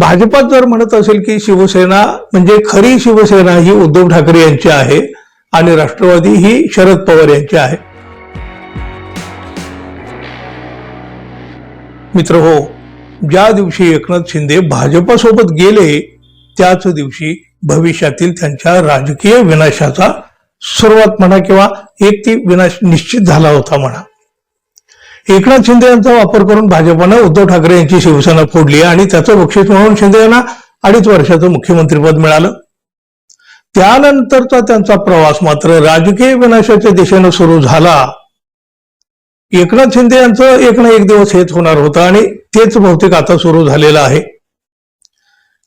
भाजपात जर म्हणत असेल की शिवसेना म्हणजे खरी शिवसेना ही उद्धव ठाकरे यांची आहे आणि राष्ट्रवादी ही शरद पवार यांची आहे. मित्र हो ज्या दिवशी एकनाथ शिंदे भाजपासोबत गेले त्याच दिवशी भविष्यातील त्यांच्या राजकीय विनाशाचा सुरुवात म्हणा किंवा एक ती विनाश निश्चित झाला होता म्हणा. एकनाथ शिंदे यांचा वापर करून भाजपानं उद्धव ठाकरे यांची शिवसेना फोडली आणि त्याचं बक्षीस म्हणून शिंदे यांना अडीच वर्षाचं मुख्यमंत्रीपद मिळालं. त्यानंतरचा त्यांचा प्रवास मात्र राजकीय विनाशाच्या दिशेनं सुरू झाला. एकनाथ शिंदे यांचं एक ना एक दिवस हेच होणार होतं आणि तेच बहुतेक आता सुरू झालेलं आहे.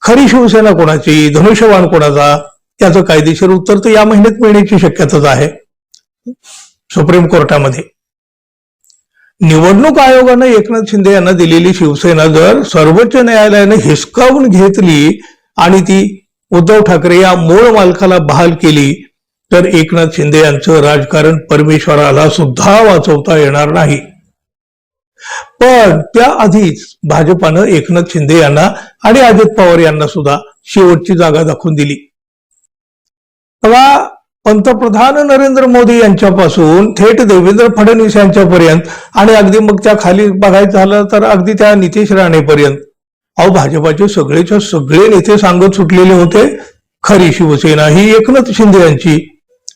खरी शिवसेना कोणाची धनुष्यबाण कोणाचा याचं कायदेशीर उत्तर तर या महिन्यात मिळण्याची शक्यताच आहे. सुप्रीम कोर्टामध्ये. निवडणूक आयोगानं एकनाथ शिंदे यांना दिलेली शिवसेना जर सर्वोच्च न्यायालयानं हिसकावून घेतली आणि ती उद्धव ठाकरे या मूळ मालकाला बहाल केली तर एकनाथ शिंदे यांचं राजकारण परमेश्वराला सुद्धा वाचवता येणार नाही. पण त्याआधीच भाजपानं एकनाथ शिंदे यांना आणि अजित पवार यांना सुद्धा शेवटची जागा दाखवून दिली. तेव्हा पंतप्रधान नरेंद्र मोदी यांच्यापासून थेट देवेंद्र फडणवीस यांच्यापर्यंत आणि अगदी मग त्या खाली बघायचं झालं तर अगदी त्या नितेश राणेपर्यंत. अहो भाजपाचे सगळेच्या सगळे नेते सांगत सुटलेले होते खरी शिवसेना ही एकनाथ शिंदे यांची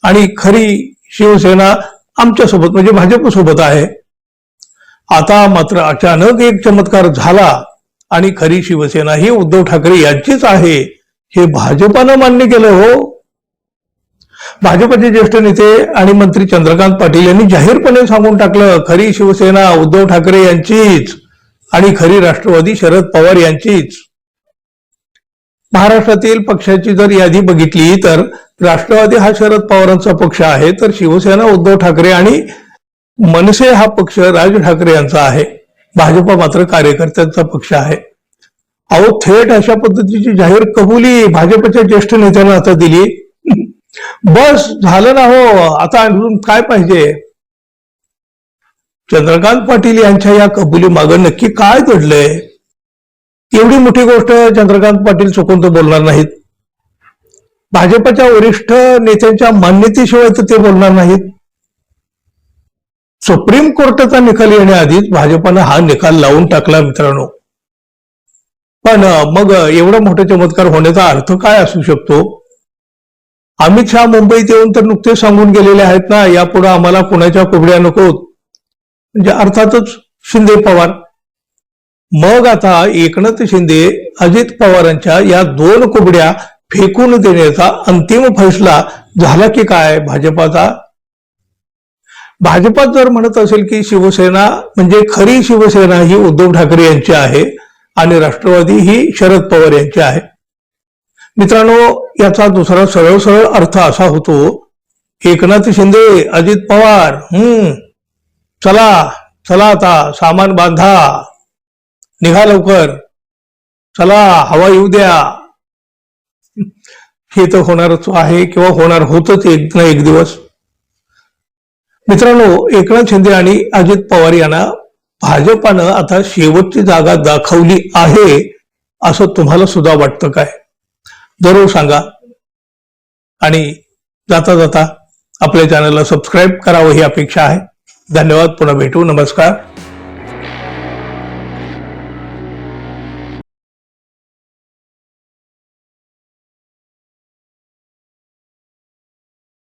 आणि खरी शिवसेना आमच्यासोबत म्हणजे भाजपसोबत आहे. आता मात्र अचानक एक चमत्कार झाला आणि खरी शिवसेना ही उद्धव ठाकरे यांचीच आहे हे भाजपानं मान्य केलं हो. भाजपचे ज्येष्ठ नेते आणि मंत्री चंद्रकांत पाटील यांनी जाहीरपणे सांगून टाकलं खरी शिवसेना उद्धव ठाकरे यांचीच आणि खरी राष्ट्रवादी शरद पवार यांचीच. महाराष्ट्रातील पक्षाची जर यादी बघितली तर राष्ट्रवादी हा शरद पवारांचा पक्ष आहे तर शिवसेना उद्धव ठाकरे आणि मनसे हा पक्ष राज ठाकरे यांचा आहे. भाजपा मात्र कार्यकर्त्यांचा पक्ष आहे. अहो थेट अशा पद्धतीची जाहीर कबुली भाजपच्या ज्येष्ठ नेत्यांना आता दिली. बस झालं ना हो. आता अजून काय पाहिजे? चंद्रकांत पाटील यांच्या या कबुली मागं नक्की काय घडलंय? एवढी मोठी गोष्ट चंद्रकांत पाटील चुकून तर बोलणार नाहीत. भाजपच्या वरिष्ठ नेत्यांच्या मान्यतेशिवाय तर ते बोलणार नाहीत. सुप्रीम कोर्टाचा निकाल येण्याआधीच भाजपानं हा निकाल लावून टाकला मित्रांनो. पण मग एवढा मोठा चमत्कार होण्याचा अर्थ काय असू शकतो? अमित शहा मुंबईत येऊन तर नुकतेच सांगून गेलेले आहेत ना यापुढे आम्हाला कुणाच्या कुबड्या नकोत म्हणजे अर्थातच शिंदे पवार. मग आता एकनाथ शिंदे अजित पवारांच्या या दोन कुबड्या फेकून देण्याचा अंतिम फैसला झाला की काय भाजपाचा? भाजपात जर म्हणत असेल की शिवसेना म्हणजे खरी शिवसेना ही उद्धव ठाकरे यांची आहे आणि राष्ट्रवादी ही शरद पवार यांची आहे. मित्रांनो याचा दुसरा सरळ सरळ अर्थ असा होतो एकनाथ शिंदे अजित पवार हम्म चला चला आता सामान बांधा निघा लवकर चला हवा येऊ द्या. हे तर होणारच आहे किंवा होणार होतच एक ना एक दिवस. मित्रांनो एकनाथ शिंदे आणि अजित पवार यांना भाजपानं आता शेवटची जागा दाखवली आहे असं तुम्हाला सुद्धा वाटतं काय? जरूर सांगा. आणि जाता जाता आपल्या चॅनलला सबस्क्राईब करावं ही अपेक्षा आहे. धन्यवाद. पुन्हा भेटू. नमस्कार.